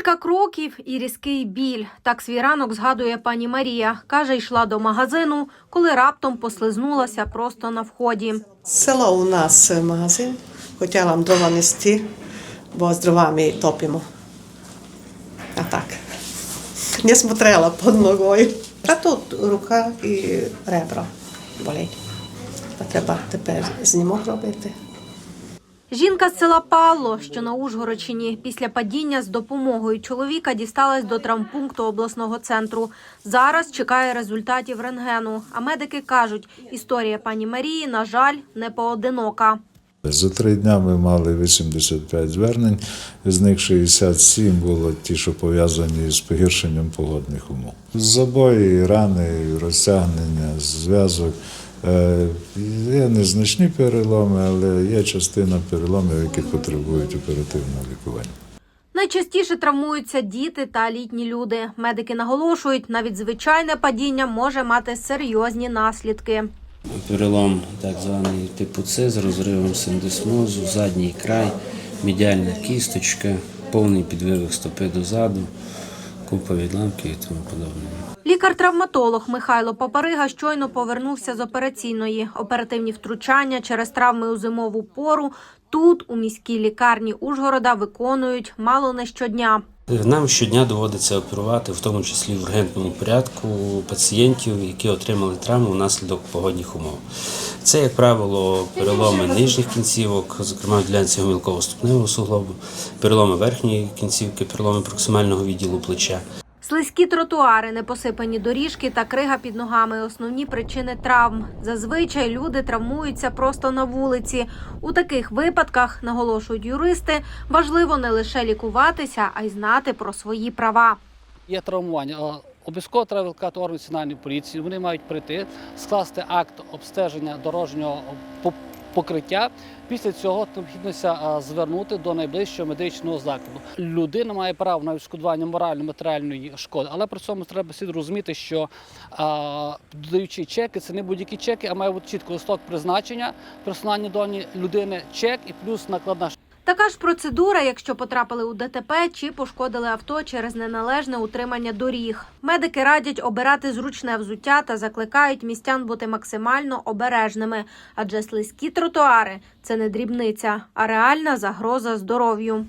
Кілька кроків і різкий біль. Так свій ранок згадує пані Марія. Каже, йшла до магазину, коли раптом послизнулася просто на вході. Село у нас е, магазин. Хотіла дрова нести, бо з дровами топимо. А так. Не смотрела під ногою. А тут рука і ребра болять. Треба тепер знімок робити. Жінка з села Палло, що на Ужгородщині, після падіння з допомогою чоловіка дісталась до травмпункту обласного центру. Зараз чекає результатів рентгену. А медики кажуть, історія пані Марії, на жаль, не поодинока. За три дня ми мали 85 звернень, з них 67 було ті, що пов'язані з погіршенням погодних умов. Забої, рани, розтягнення, зв'язок. Е, Є незначні переломи, але є частина переломів, які потребують оперативного лікування. Найчастіше травмуються діти та літні люди. Медики наголошують, навіть звичайне падіння може мати серйозні наслідки. Перелом так званий типу С з розривом синдесмозу, задній край, медіальна кісточка, повний підвивих стопи дозаду, купа відламків і тому подобне. Лікар-травматолог Михайло Папарига щойно повернувся з операційної. Оперативні втручання через травми у зимову пору тут, у міській лікарні Ужгорода, виконують мало не щодня. Нам щодня доводиться оперувати, в тому числі в ургентному порядку, пацієнтів, які отримали травму внаслідок погодних умов. Це, як правило, переломи нижніх кінцівок, зокрема в ділянці гомілково-ступневого суглобу, переломи верхньої кінцівки, переломи проксимального відділу плеча. Слизькі тротуари, непосипані доріжки та крига під ногами основні причини травм. Зазвичай люди травмуються просто на вулиці. У таких випадках, наголошують юристи, важливо не лише лікуватися, а й знати про свої права. є травмування. Е, Обов'язково треба викликати орган національної поліції. Вони мають прийти, скласти акт обстеження дорожнього по- покриття. Після цього необхіднося е, звернути до найближчого медичного закладу. Людина має право на відшкодування морально-матеріальної шкоди, але при цьому треба слід розуміти, що е, додаючи чеки, це не будь-які чеки, а має бути чітко листок призначення персональні дані людини, чек і плюс накладна Така ж процедура, якщо потрапили у ДТП чи пошкодили авто через неналежне утримання доріг. Медики радять обирати зручне взуття та закликають містян бути максимально обережними, адже слизькі тротуари це не дрібниця, а реальна загроза здоров'ю.